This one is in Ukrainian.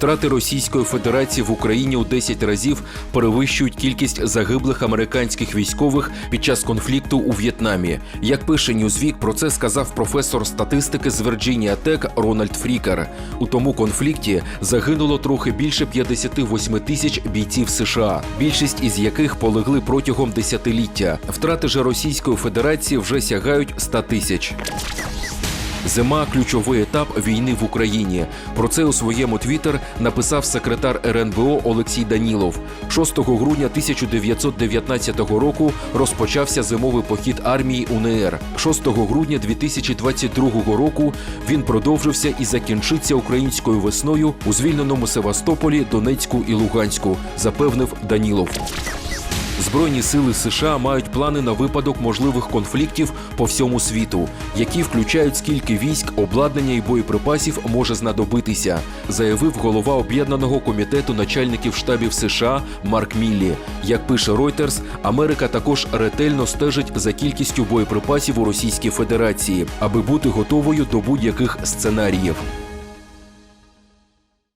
Втрати Російської Федерації в Україні у 10 разів перевищують кількість загиблих американських військових під час конфлікту у В'єтнамі. Як пише Newsweek, про це сказав професор статистики з Virginia Tech Рональд Фрікер. У тому конфлікті загинуло трохи більше 58 тисяч бійців США, більшість із яких полегли протягом десятиліття. Втрати ж Російської Федерації вже сягають 100 тисяч. Зима ключовий етап війни в Україні. Про це у своєму твіттер написав секретар РНБО Олексій Данілов. 6 грудня 1919 року розпочався зимовий похід армії УНР. 6 грудня 2022 року він продовжився і закінчиться українською весною у звільненому Севастополі, Донецьку і Луганську, запевнив Данілов. Збройні сили США мають плани на випадок можливих конфліктів по всьому світу, які включають скільки військ, обладнання і боєприпасів може знадобитися, заявив голова об'єднаного комітету начальників штабів США Марк Міллі. Як пише Reuters, Америка також ретельно стежить за кількістю боєприпасів у Російській Федерації, аби бути готовою до будь-яких сценаріїв.